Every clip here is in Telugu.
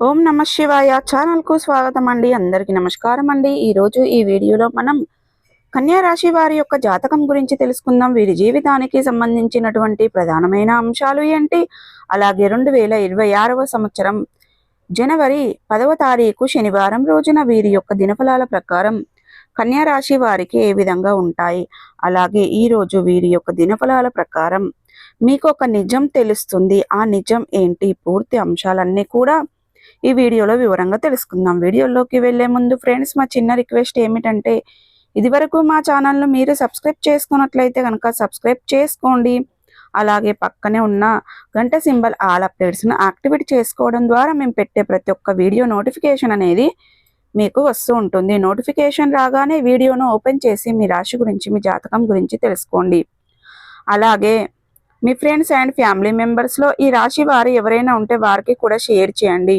ఓం నమ శివాయ ఛానల్కు స్వాగతం అండి అందరికీ నమస్కారం అండి ఈరోజు ఈ వీడియోలో మనం కన్యా రాశి వారి యొక్క జాతకం గురించి తెలుసుకుందాం. వీరి జీవితానికి సంబంధించినటువంటి ప్రధానమైన అంశాలు ఏంటి? అలాగే రెండు వేల ఇరవై ఆరవ సంవత్సరం జనవరి పదవ తారీఖు శనివారం రోజున వీరి యొక్క దినఫలాల ప్రకారం కన్యా రాశి వారికి ఏ విధంగా ఉంటాయి? అలాగే ఈ రోజు వీరి యొక్క దినఫలాల ప్రకారం మీకు ఒక నిజం తెలుస్తుంది. ఆ నిజం ఏంటి? పూర్తి అంశాలన్నీ కూడా ఈ వీడియోలో వివరంగా తెలుసుకుందాం. వీడియోలోకి వెళ్ళే ముందు ఫ్రెండ్స్ మా చిన్న రిక్వెస్ట్ ఏమిటంటే ఇదివరకు మా ఛానల్ను మీరు సబ్స్క్రైబ్ చేసుకున్నట్లయితే కనుక సబ్స్క్రైబ్ చేసుకోండి. అలాగే పక్కనే ఉన్న గంట సింబల్ ఆల్ అప్డేట్స్ను యాక్టివేట్ చేసుకోవడం ద్వారా మేము పెట్టే ప్రతి ఒక్క వీడియో నోటిఫికేషన్ అనేది మీకు వస్తూ ఉంటుంది. నోటిఫికేషన్ రాగానే వీడియోను ఓపెన్ చేసి మీ రాశి గురించి మీ జాతకం గురించి తెలుసుకోండి. అలాగే మీ ఫ్రెండ్స్ అండ్ ఫ్యామిలీ మెంబర్స్లో ఈ రాశి వారు ఎవరైనా ఉంటే వారికి కూడా షేర్ చేయండి.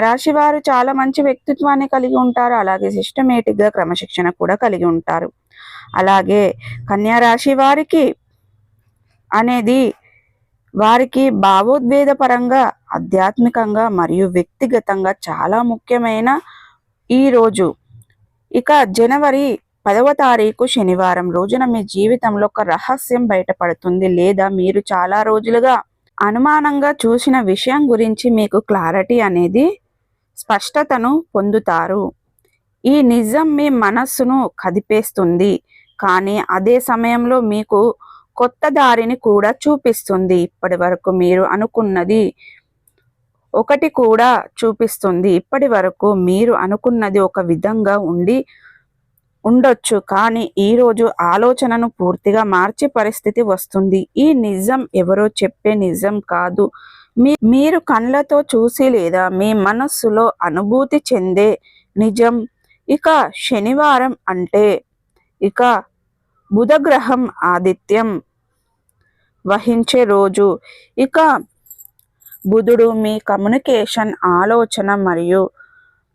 రాశి వారు చాలా మంచి వ్యక్తిత్వాన్ని కలిగి ఉంటారు. అలాగే సిస్టమేటిక్గా క్రమశిక్షణ కూడా కలిగి ఉంటారు. అలాగే కన్యారాశి వారికి అనేది వారికి భావోద్వేద పరంగా ఆధ్యాత్మికంగా మరియు వ్యక్తిగతంగా చాలా ముఖ్యమైన ఈ రోజు. ఇక జనవరి పదవ తారీఖు శనివారం రోజున మీ జీవితంలో ఒక రహస్యం బయటపడుతుంది లేదా మీరు చాలా రోజులుగా అనుమానంగా చూసిన విషయం గురించి మీకు క్లారిటీ అనేది స్పష్టతను పొందుతారు. ఈ నిజం మీ మనస్సును కదిపేస్తుంది. కానీ అదే సమయంలో మీకు కొత్త దారిని కూడా చూపిస్తుంది. ఇప్పటి వరకు మీరు అనుకున్నది ఒకటి కూడా చూపిస్తుంది. ఇప్పటి వరకు మీరు అనుకున్నది ఒక విధంగా ఉండి ఉండొచ్చు. కానీ ఈరోజు ఆలోచనను పూర్తిగా మార్చే పరిస్థితి వస్తుంది. ఈ నిజం ఎవరో చెప్పే నిజం కాదు. మీ మీరు కళ్ళతో చూసి లేదా మీ మనస్సులో అనుభూతి చెందే నిజం. ఇక శనివారం అంటే ఇక బుధగ్రహం ఆదిత్యం వహించే రోజు. ఇక బుధుడు మీ కమ్యూనికేషన్ ఆలోచన మరియు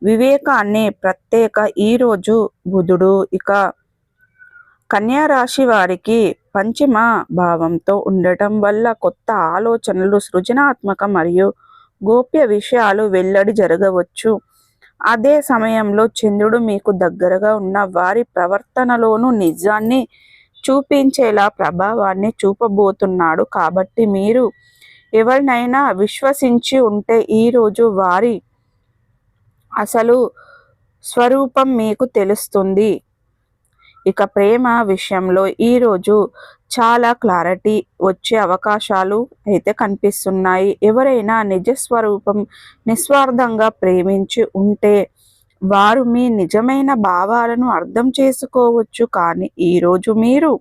వివేకాన్ని ప్రత్యేక ఈరోజు బుధుడు. ఇక కన్యా రాశి వారికి పంచమ భావంతో ఉండటం వల్ల కొత్త ఆలోచనలు సృజనాత్మక మరియు గోప్య విషయాలు వెల్లడి జరగవచ్చు. అదే సమయంలో చంద్రుడు మీకు దగ్గరగా ఉన్న వారి ప్రవర్తనలోనూ నిజాన్ని చూపించేలా ప్రభావాన్ని చూపబోతున్నాడు. కాబట్టి మీరు ఎవరినైనా విశ్వసించి ఉంటే ఈరోజు వారి అసలు స్వరూపం మీకు తెలుస్తుంది. ఇక ప్రేమ విషయంలో ఈరోజు చాలా క్లారిటీ వచ్చే అవకాశాలు అయితే కనిపిస్తున్నాయి. ఎవరైనా నిజ స్వరూపం నిస్వార్థంగా ప్రేమించి ఉంటే వారు మీ నిజమైన భావాలను అర్థం చేసుకోవచ్చు. కానీ ఈరోజు మీరు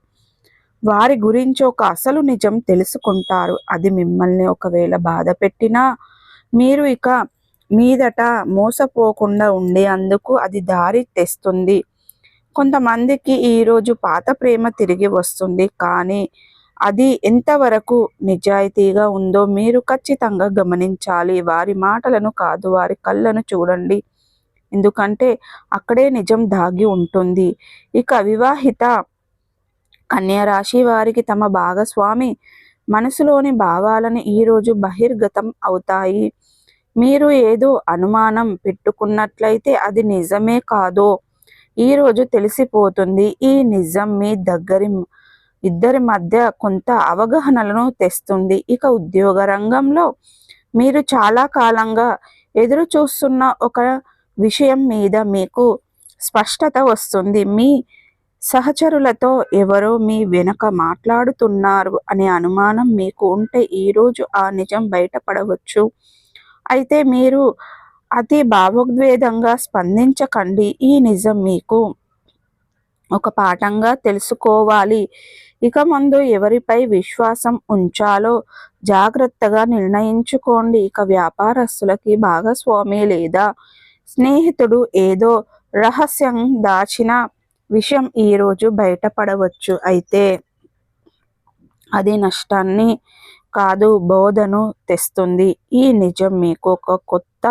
వారి గురించి ఒక అసలు నిజం తెలుసుకుంటారు. అది మిమ్మల్ని ఒకవేళ బాధ పెట్టినా మీరు ఇక మీదట మోసపోకుండా ఉండే అందుకు అది దారి తెస్తుంది. కొంతమందికి ఈరోజు పాత ప్రేమ తిరిగి వస్తుంది కానీ అది ఎంతవరకు నిజాయితీగా ఉందో మీరు ఖచ్చితంగా గమనించాలి. వారి మాటలను కాదు వారి కళ్ళను చూడండి. ఎందుకంటే అక్కడే నిజం దాగి ఉంటుంది. ఇక వివాహిత కన్యరాశి వారికి తమ భాగస్వామి మనసులోని భావాలను ఈరోజు బహిర్గతం అవుతాయి. మీరు ఏదో అనుమానం పెట్టుకున్నట్లయితే అది నిజమే కాదో ఈరోజు తెలిసిపోతుంది. ఈ నిజం మీ దగ్గరి ఇద్దరి మధ్య కొంత అవగాహనలను తెస్తుంది. ఇక ఉద్యోగ రంగంలో మీరు చాలా కాలంగా ఎదురు చూస్తున్న ఒక విషయం మీద మీకు స్పష్టత వస్తుంది. మీ సహచరులతో ఎవరో మీ వెనుక మాట్లాడుతున్నారు అనే అనుమానం మీకు ఉంటే ఈరోజు ఆ నిజం బయటపడవచ్చు. అయితే మీరు అతి భావోద్వేదంగా స్పందించకండి. ఈ నిజం మీకు ఒక పాఠంగా తెలుసుకోవాలి. ఇక ముందు ఎవరిపై విశ్వాసం ఉంచాలో జాగ్రత్తగా నిర్ణయించుకోండి. ఇక వ్యాపారస్తులకి భాగస్వామి లేదా స్నేహితుడు ఏదో రహస్యం దాచిన విషయం ఈరోజు బయటపడవచ్చు. అయితే అది నష్టాన్ని కాదు బోధను తెస్తుంది. ఈ నిజం మీకు ఒక కొత్త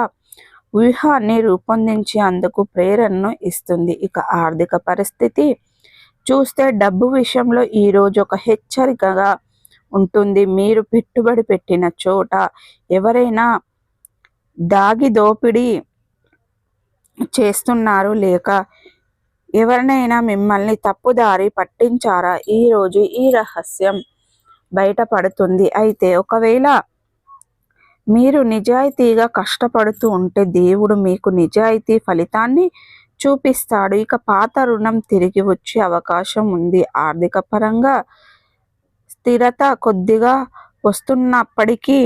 వ్యూహాన్ని రూపొందించేందుకు ప్రేరణను ఇస్తుంది. ఇక ఆర్థిక పరిస్థితి చూస్తే డబ్బు విషయంలో ఈరోజు ఒక హెచ్చరికగా ఉంటుంది. మీరు పెట్టుబడి పెట్టిన చోట ఎవరైనా దాగి దోపిడీ చేస్తున్నారు లేక ఎవరినైనా మిమ్మల్ని తప్పుదారి పట్టించారా? ఈరోజు ఈ రహస్యం బయటపడుతుంది. అయితే ఒకవేళ మీరు నిజాయితీగా కష్టపడుతూ ఉంటే దేవుడు మీకు నిజాయితీ ఫలితాన్ని చూపిస్తాడు. ఇక పాత రుణం తిరిగి వచ్చే అవకాశం ఉంది. ఆర్థిక పరంగా స్థిరత కొద్దిగా వస్తున్నప్పటికీ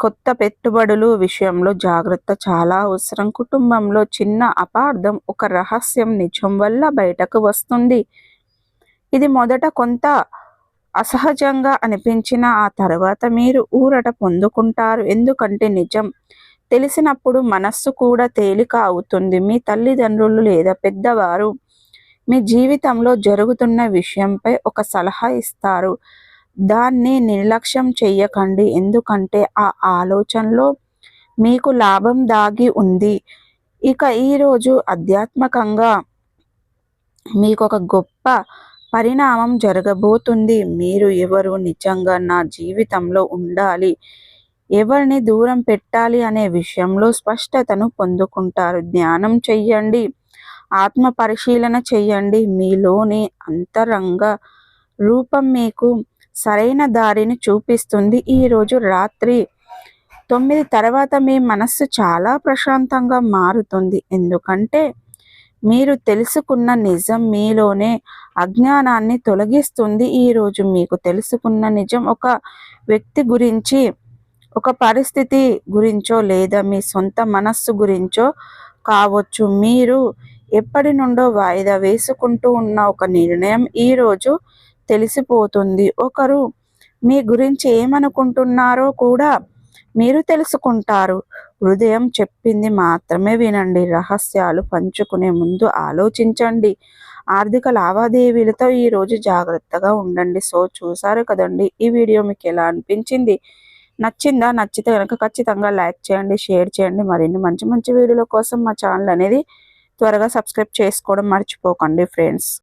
కొత్త పెట్టుబడులు విషయంలో జాగ్రత్త చాలా అవసరం. కుటుంబంలో చిన్న అపార్థం ఒక రహస్యం నిజం వల్ల బయటకు వస్తుంది. ఇది మొదట కొంత అసహజంగా అనిపించిన ఆ తర్వాత మీరు ఊరట పొందుకుంటారు. ఎందుకంటే నిజం. తెలిసినప్పుడు మనస్సు కూడా తేలిక అవుతుంది. మీ తల్లిదండ్రులు లేదా పెద్దవారు మీ జీవితంలో జరుగుతున్న విషయంపై ఒక సలహా ఇస్తారు. దాన్ని నిర్లక్ష్యం చెయ్యకండి. ఎందుకంటే ఆ ఆలోచనలో మీకు లాభం దాగి ఉంది. ఇక ఈరోజు ఆధ్యాత్మికంగా మీకు ఒక గొప్ప పరిణామం జరగబోతుంది. మీరు ఎవరు నిజంగా నా జీవితంలో ఉండాలి? ఎవరిని దూరం పెట్టాలి అనే విషయంలో స్పష్టతను పొందుకుంటారు. ధ్యానం చెయ్యండి. ఆత్మ పరిశీలన చెయ్యండి. మీలోని అంతరంగ రూపం మీకు సరైన దారిని చూపిస్తుంది. ఈరోజు రాత్రి తొమ్మిది తర్వాత మీ మనస్సు చాలా ప్రశాంతంగా మారుతుంది. ఎందుకంటే మీరు తెలుసుకున్న నిజం మీలోనే అజ్ఞానాన్ని తొలగిస్తుంది. ఈరోజు మీకు తెలుసుకున్న నిజం ఒక వ్యక్తి గురించి ఒక పరిస్థితి గురించో లేదా మీ సొంత మనస్సు గురించో కావచ్చు. మీరు ఎప్పటి నుండో వాయిదా వేసుకుంటూ ఉన్న ఒక నిర్ణయం ఈరోజు తెలిసిపోతుంది. ఒకరు మీ గురించి ఏమనుకుంటున్నారో కూడా మీరు తెలుసుకుంటారు. హృదయం చెప్పింది మాత్రమే వినండి. రహస్యాలు పంచుకునే ముందు ఆలోచించండి. ఆర్థిక లావాదేవీలతో ఈరోజు జాగ్రత్తగా ఉండండి. సో చూసారు కదండి ఈ వీడియో మీకు ఎలా అనిపించింది? నచ్చిందా? నచ్చితే కనుక ఖచ్చితంగా లైక్ చేయండి షేర్ చేయండి. మరిన్ని మంచి మంచి వీడియోల కోసం మా ఛానల్ అనేది త్వరగా సబ్స్క్రైబ్ చేసుకోవడం మర్చిపోకండి ఫ్రెండ్స్.